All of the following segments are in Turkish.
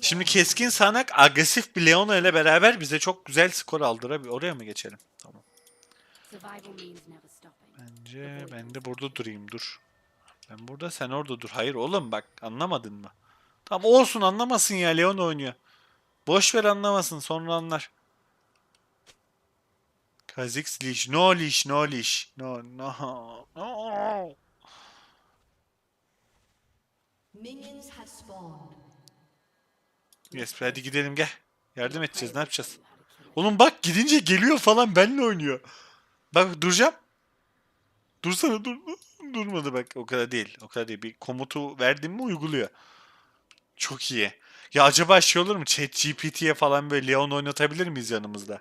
Şimdi keskin sanak agresif bir Leona ile beraber bize çok güzel skor aldırabilir. Oraya mı geçelim? Tamam. Bence ben de burada durayım dur. Ben burada sen orada dur. Hayır oğlum bak anlamadın mı? Tamam olsun anlamasın ya Leon oynuyor. Boş ver anlamasın sonra anlar. Kha'Zix leash. No leash, no leash. No, no, no. Minions have spawned. Yes, hadi gidelim gel. Yardım edeceğiz, ne yapacağız? Oğlum bak gidince geliyor falan benimle oynuyor. Bak duracağım. Dursana dur. Durmadı bak o kadar değil. O kadar değil. Bir komutu verdim mi uyguluyor. Çok iyi. Ya acaba şey olur mu? ChatGPT'ye falan böyle Leon oynatabilir miyiz yanımızda?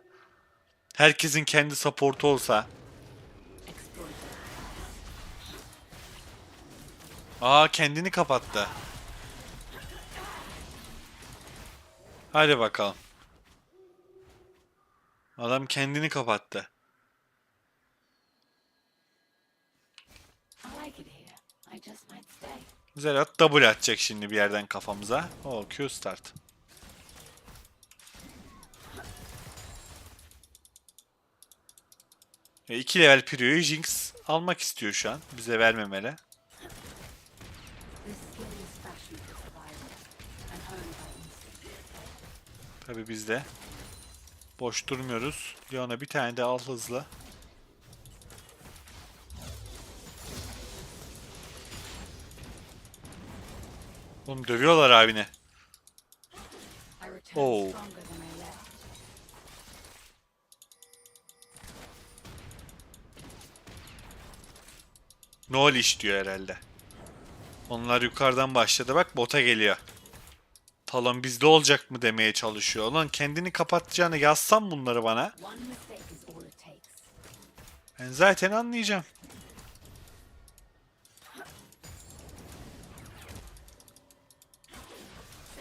Herkesin kendi supportu olsa. Aa kendini kapattı. Hadi bakalım. Adam kendini kapattı. Stay. Zerat double atacak şimdi bir yerden kafamıza. O Q start. E, iki level Prio'yu Jinx almak istiyor şu an. Bize vermemeli. Tabi biz de boş durmuyoruz. Leon'a bir tane de al hızlı. Oğlum dövüyorlar abine. Return Oh. stronger than I left. No leash diyor herhalde. Onlar yukarıdan başladı bak bota geliyor. Talon bizde olacak mı demeye çalışıyor. Ulan kendini kapatacağını yazsam bunları bana. Ben zaten anlayacağım.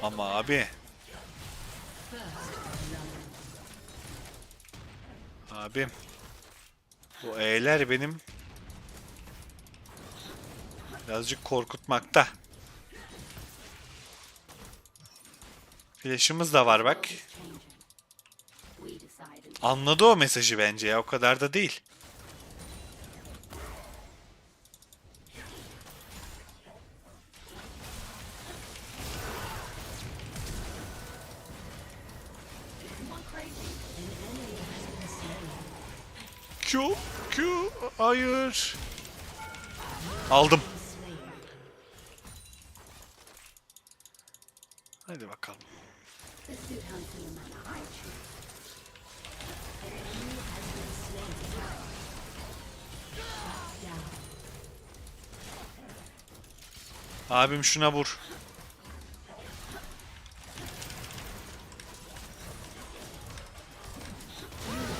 Ama abi. Abim. Bu E'ler benim birazcık korkutmakta. Flash'ımız da var bak. Anladı o mesajı bence ya o kadar da değil. Q, Q, hayır. Aldım. Hadi bakalım. This dude hunts in the manor I choose. Abim şuna vur.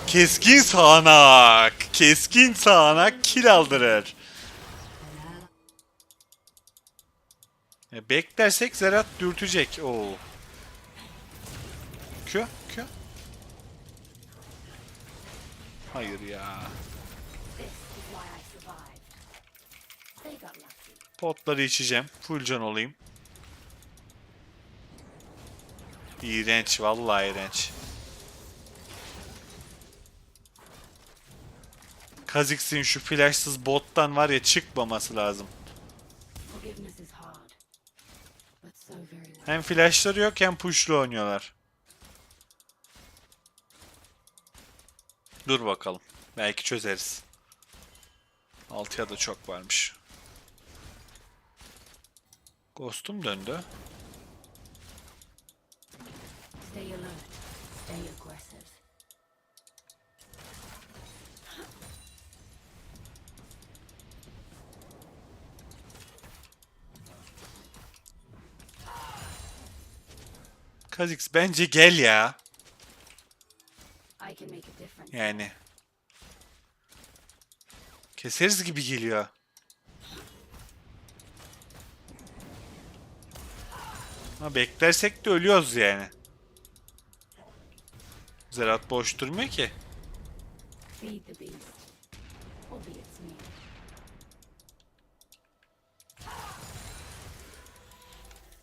Keskin sağanak. Keskin sağanak kill aldırır. E, beklersek Zerat dürtecek. Oo. Q, Q. Hayır ya. Potları içeceğim. Full can olayım. İğrenç. Vallahi iğrenç. Kha'Zix'in şu flashsız bottan var ya çıkmaması lazım. Hem flashları yok hem pushlu oynuyorlar. Dur bakalım. Belki çözeriz. 6'ya da çok varmış. Ghost'um döndü. Stay alert. Stay aggressive. Kha'Zix bence gel ya. Yani. Keseriz gibi geliyor. Ama beklersek de ölüyoruz yani. Zerat boş durmuyor ki.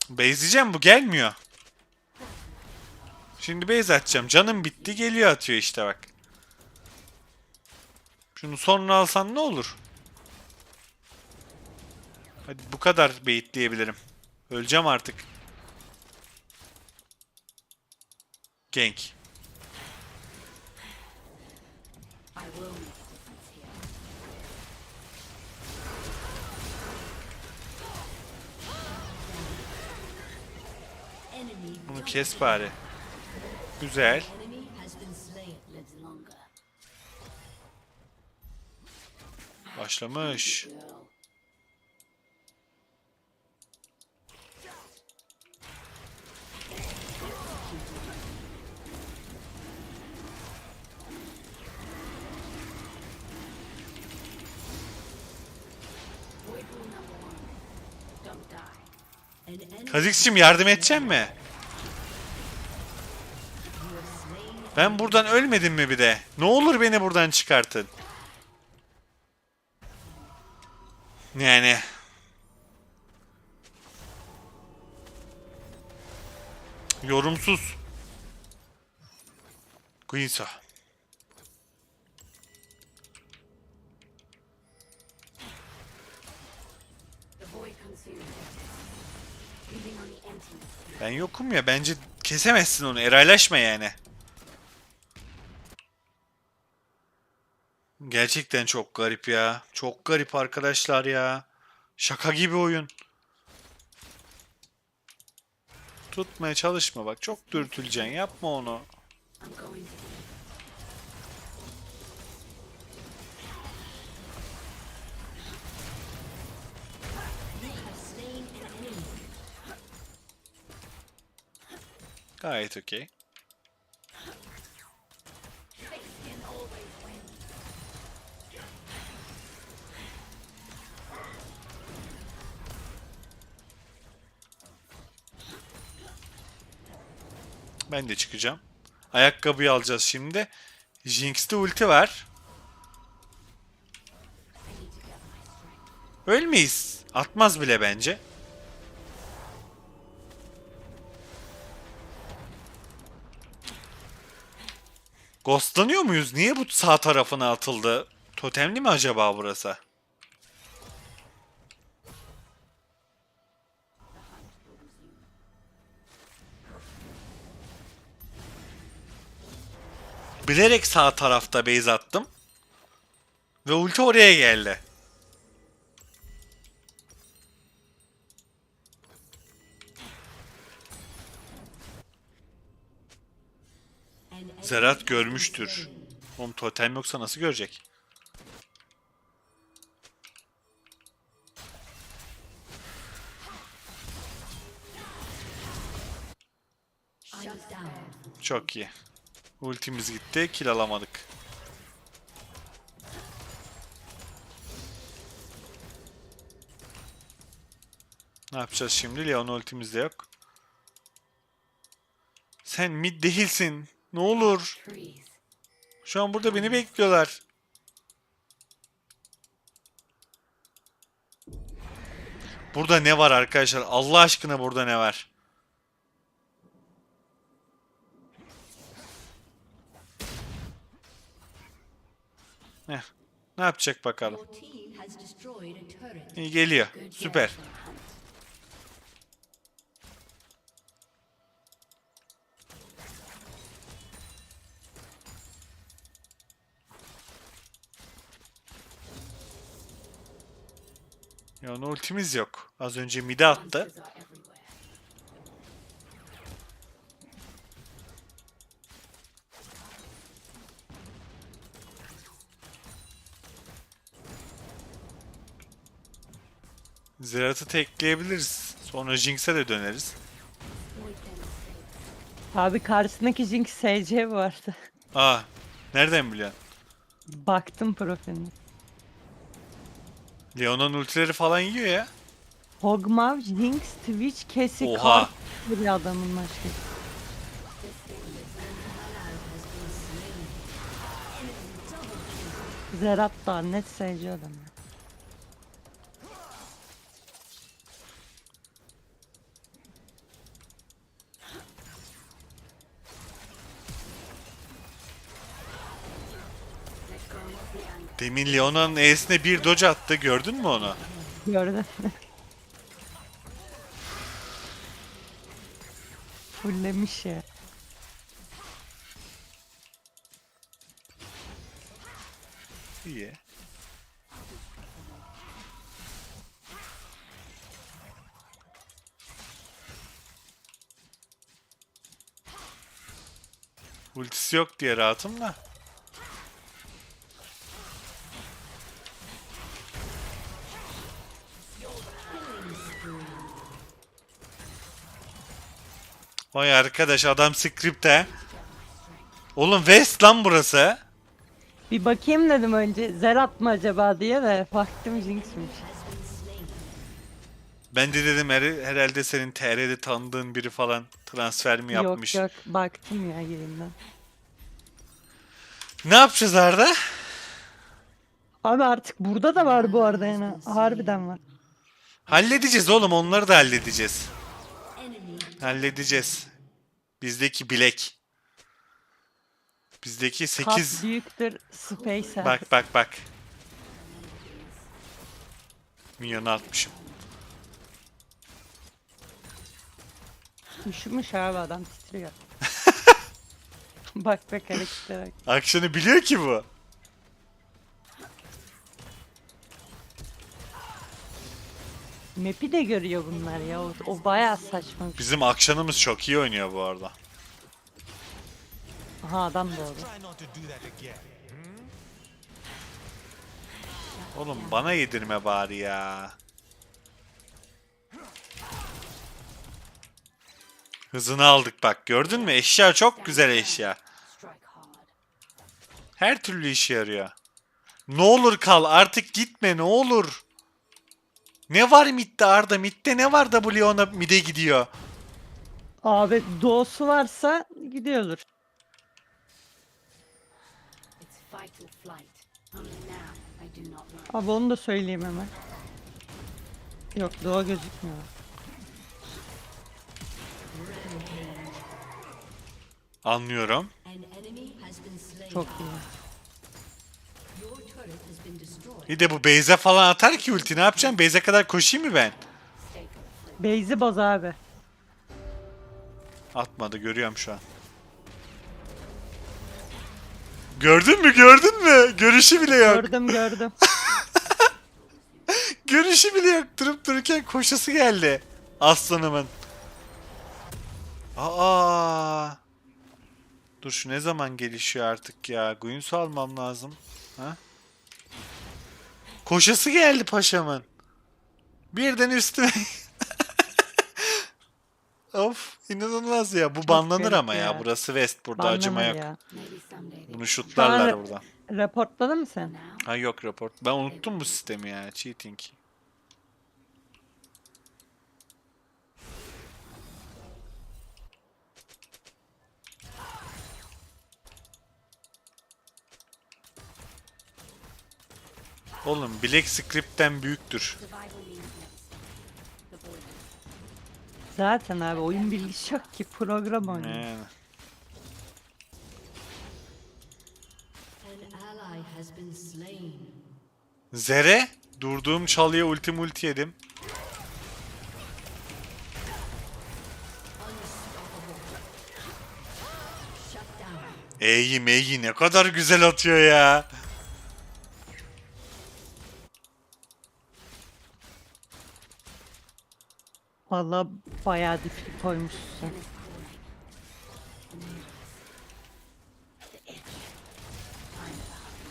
Beyzleyeceğim bu gelmiyor. Şimdi base atacağım. Canım bitti geliyor atıyor işte bak. Şunu sonra alsan ne olur? Hadi bu kadar baitleyebilirim. Öleceğim artık. Gank. Bunu kes bari. Güzel. Başlamış. Kazix'cim yardım edecek mi? Ben buradan ölmedim mi bir de? Ne olur beni buradan çıkartın. Yani. Yorumsuz. Queensa. Ben yokum ya bence kesemezsin onu. Eraylaşma yani. Gerçekten çok garip ya. Çok garip arkadaşlar ya. Şaka gibi oyun. Tutmaya çalışma bak. Çok dürtüleceksin. Yapma onu. Gayet okey. Ben de çıkacağım. Ayakkabıyı alacağız şimdi. Jinx'te ulti var. Ölmeyiz. Atmaz bile bence. Ghostlanıyor muyuz? Niye bu sağ tarafına atıldı? Totemli mi acaba burası? Bilerek sağ tarafta base attım. Ve ulti oraya geldi. Zerat görmüştür. Oğlum totem yoksa nasıl görecek? Çok iyi. Ultimiz gitti. Kill alamadık. Ne yapacağız şimdi? Leon ultimiz de yok. Sen mid değilsin. Ne olur. Şu an burada beni bekliyorlar. Burada ne var arkadaşlar? Allah aşkına burada ne var? Heh. Ne yapacak bakalım. İyi geliyor. Süper. Ya onun ultimiz yok. Az önce mid'e attı. Zerat'ı tekleyebiliriz. Sonra Jinx'e de döneriz. Abi karşısındaki Jinx SC bu arada. Aa, nereden biliyorsun? Baktım profiline. Leon'un ultileri falan yiyor ya. Hogmav, Jinx, Twitch, Cassie, Oha. Kart bir adamın başka. Zerat da net SC adam. ya. Demin Leona'nın E'sine bir dodge attı. Gördün mü onu? Gördün. Fullemiş ya. İyi. Ultisi yok diye rahatım da. Vay arkadaş adam script'e. Oğlum West lan burası. Bir bakayım dedim önce. Zerat mı acaba diye de baktım Jinx'miş. Ben de dedim her- herhalde senin TR'de tanıdığın biri falan transfer mi yapmış? Yok yok baktım ya yerinden. Ne yapacağız Arda? Abi artık burada da var bu arada yani. Harbiden var. Halledeceğiz oğlum onları da halledeceğiz. Halledeceğiz. Bizdeki bilek. Bizdeki Kat 8 büyüktür Spacer. bak bak bak. Milyonu atmışım. Üşümüş abi adam titriyor. bak bak hareketlere bak. Akşanı biliyor ki bu. Map'i de görüyor bunlar ya. O, o bayağı saçma. Bizim akşanımız çok iyi oynuyor bu arada. Aha adam doğdu. Oğlum bana yedirme bari ya. Hızını aldık bak gördün mü? Eşya çok güzel eşya. Strike hard. Her türlü işe yarıyor. Ne olur kal artık gitme ne olur. Ne var midde Arda? Midde ne var da bu Leon'a mide gidiyor? Abi doğusu varsa gidiyordur. It's fight or flight. Only now I do not run. Abi onu da söyleyeyim hemen. Yok doğu gözükmüyor. Anlıyorum. an enemy has been slain. Çok iyi. Bir de bu Beyze falan atar ki ulti ne yapacağım? Beyze kadar koşayım mı ben? Beyzi boz abi. Atmadı görüyorum şu an. Gördün mü gördün mü? Görüşü bile yok. Gördüm gördüm. Görüşü bile yok. Durup dururken koşası geldi. Aslanımın. Aa. Dur şu ne zaman gelişiyor artık ya? Guinsoo almam lazım. Ha? Koşası geldi paşamın. Birden üstüme. of inanılmaz ya. Bu banlanır garip ama ya. ya. Burası West. Burada acıma Banlanır yok. ya. Bunu şutlarlar buradan. Reportladın mı sen? Ha yok rapor. Ben unuttum bu sistemi ya. Cheating. Oğlum Black Script'ten büyüktür. Zaten abi oyun bilgisi yok ki program oynuyor. Yani. Zere durduğum çalıya ulti multi yedim. E'yi meyi ne kadar güzel atıyor ya. Valla bayağı difli koymuşsun.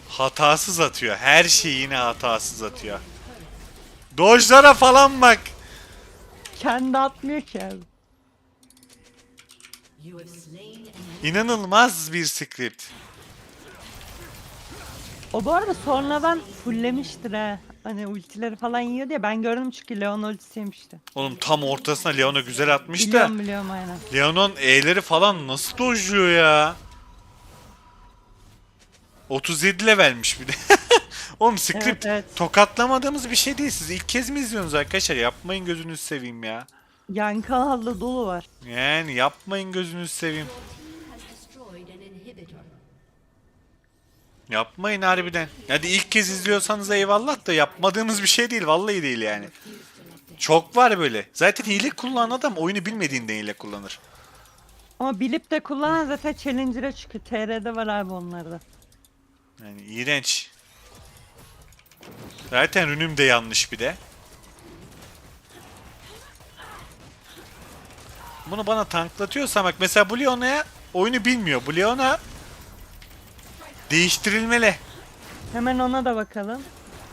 Hatasız atıyor. Her şeyi yine hatasız atıyor. Dojlara falan bak. Kendi atmıyor ki abi. İnanılmaz bir script. O bu arada sonradan fulllemiştir ha. Hani ultileri falan yiyor diye ben gördüm çünkü Leon ultisi yemişti. Oğlum tam ortasına Leon'a güzel atmış da. Biliyorum biliyorum aynen. Leon'un E'leri falan nasıl dojluyor ya? 37 levelmiş bir de. Oğlum script Evet, evet. tokatlamadığımız bir şey değil. Siz ilk kez mi izliyorsunuz arkadaşlar? Yapmayın gözünüzü seveyim ya. Yan kanalda dolu var. Yani yapmayın gözünüzü seveyim. Yapmayın harbiden. Hadi ilk kez izliyorsanız eyvallah da yapmadığımız bir şey değil. Vallahi değil yani. Çok var böyle. Zaten hile kullanan adam oyunu bilmediğinden hile kullanır. Ama bilip de kullanan zaten Challenger'a çıkıyor. TR'de var abi onlarda. Yani iğrenç. Zaten rünüm de yanlış bir de. Bunu bana tanklatıyorsa bak mesela bu Leona'ya oyunu bilmiyor. Bu Leona değiştirilmeli. Hemen ona da bakalım.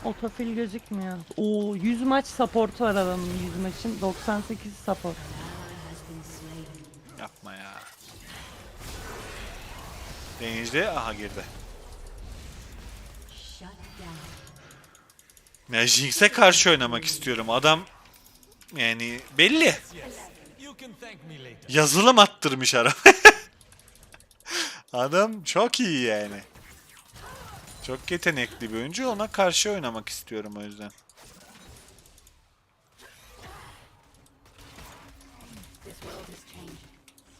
Otofil gözükmüyor. Oo 100 maç support var adamın 100 maçın. 98 support. Yapma ya. Denizde aha girdi. Ya Jinx'e karşı oynamak istiyorum. Adam yani belli. Yazılım attırmış ara. Adam çok iyi yani. Çok yetenekli bir oyuncu. Ona karşı oynamak istiyorum o yüzden.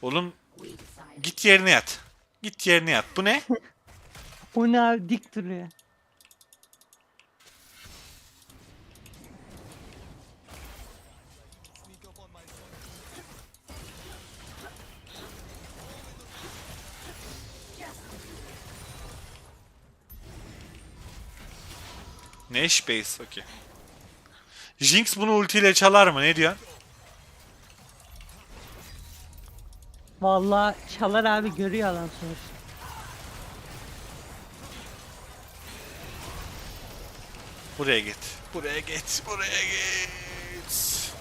Oğlum git yerine yat. Git yerine yat. Bu ne? O ne abi dik duruyor. Nash base. Okey. Jinx bunu ultiyle çalar mı? Ne diyorsun? Vallahi çalar abi görüyor alan sonuçta. Buraya git. Buraya git. Buraya git.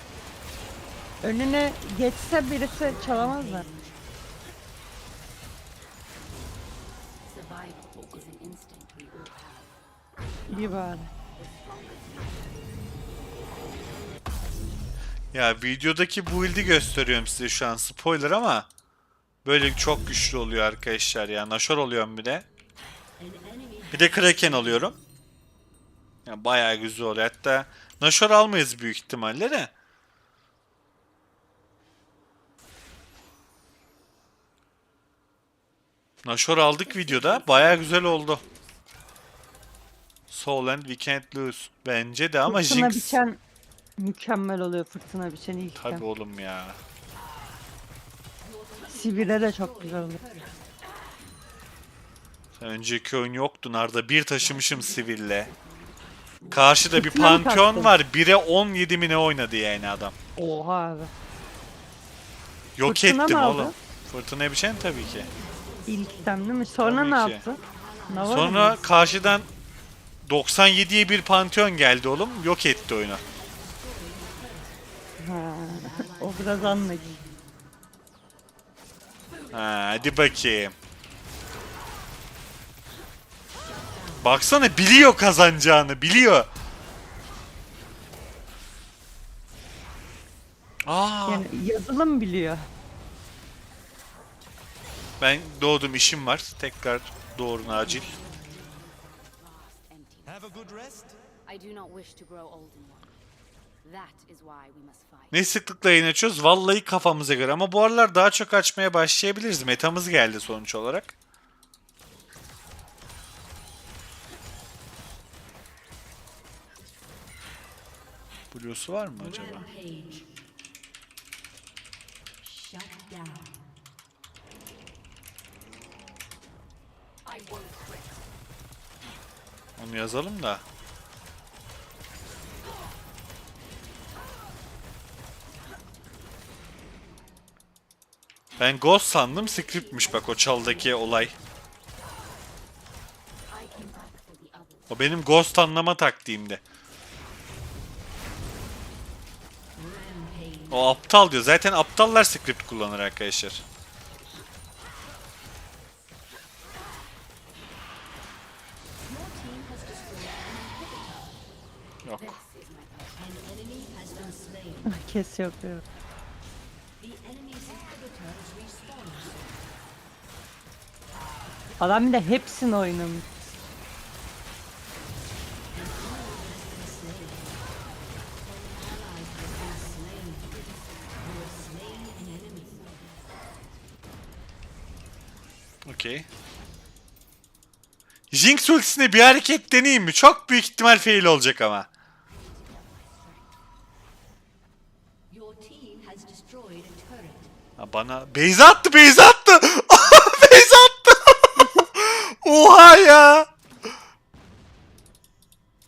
Önüne geçse birisi all have. Bir bari. Ya videodaki build'i gösteriyorum size şu an spoiler ama böyle çok güçlü oluyor arkadaşlar ya. Nashor oluyorum bir de. Bir de Kraken alıyorum. Ya bayağı güzel oluyor. Hatta Nashor almayız büyük ihtimalle de. Nashor aldık videoda. Bayağı güzel oldu. Soul and We Can't Lose. Bence de ama fırtına Jinx... biçen mükemmel oluyor fırtına biçen ilk Tabii oğlum ya. Sivire de çok güzel oluyor. Önceki oyun yoktu Narda. Bir taşımışım siville. Karşıda bir Fırtına mı pantheon taktın? var. 1'e 17 mi ne oynadı yani adam. Oha abi. Yok Fırtına ettim aldı? oğlum. Fırtına biçen tabii ki. İlk item değil mi? Sonra Tabii ne ki. yaptı? Nava Sonra karşıdan 97'ye bir pantheon geldi oğlum. Yok etti oyunu. Ha, o biraz anlık. Ha, hadi bakayım. Baksana biliyor kazanacağını. Biliyor. Aa, Yani yazılım biliyor. ben doğdum işim var. Tekrar doğurun acil. Have a good rest. I do not wish to grow old in. That is why we must fight. Ne sıklıkla yayın açıyoruz? Vallahi kafamıza göre. Ama bu aralar daha çok açmaya başlayabiliriz. Metamız geldi sonuç olarak. Blue'su var mı acaba? Onu yazalım da. Ben Ghost sandım, scriptmiş bak o çaldaki olay. O benim Ghost anlama taktiğimdi. O aptal diyor. Zaten aptallar script kullanır arkadaşlar. Yok. This is my power. An enemy has been slain. Kes yapıyor. The enemy's inhibitor is respawned. Adam bir de hepsini oynamış. Okey. Jinx ultisine bir hareket deneyeyim mi? Çok büyük ihtimal fail olacak ama. Your team has destroyed a turret. Ha, bana base attı, base attı. base attı. Oha ya.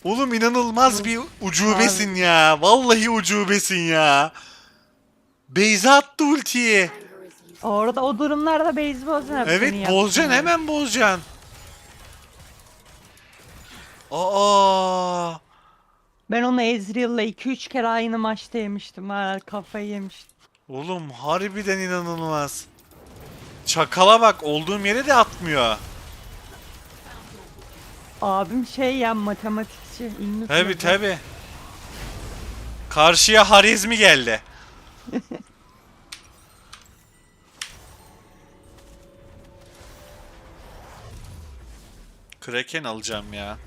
Oğlum inanılmaz bir ucubesin ya. Vallahi ucubesin ya. Base attı ultiyi. Orada o durumlarda base bozacaksın. Evet bozacaksın hemen bozacaksın. Aa. Ben onu Ezreal'la 2-3 kere aynı maçta yemiştim. Ha, kafayı yemiştim. Oğlum harbiden inanılmaz. Çakala bak olduğum yere de atmıyor. Abim şey ya matematikçi. Ünlü Tabi tabi. Karşıya Harizmi geldi. Kraken alacağım ya.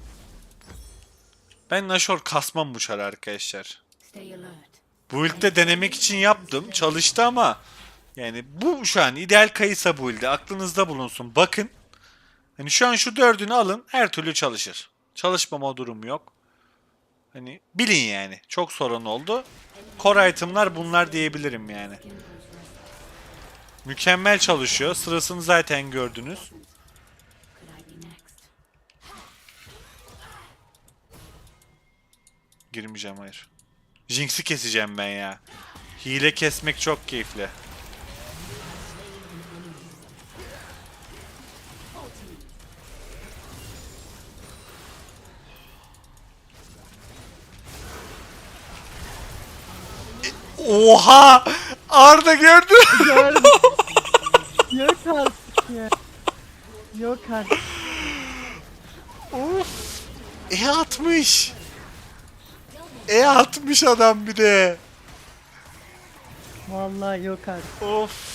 Ben Nashor kasmam bu çar arkadaşlar. Stay alert. Bu ilde denemek için yaptım. Çalıştı ama yani bu şu an ideal kayısa bu ilde. Aklınızda bulunsun. Bakın. Hani şu an şu dördünü alın. Her türlü çalışır. Çalışmama durumu yok. Hani bilin yani. Çok sorun oldu. Core item'lar bunlar diyebilirim yani. Mükemmel çalışıyor. Sırasını zaten gördünüz. Girmeyeceğim hayır. Jinx'i keseceğim ben ya. Hile kesmek çok keyifli. Oha! Arda gördün. Gördüm. Yok artık ya. Yok artık. of. E atmış. E atmış adam bir de. Vallahi yok artık. Of.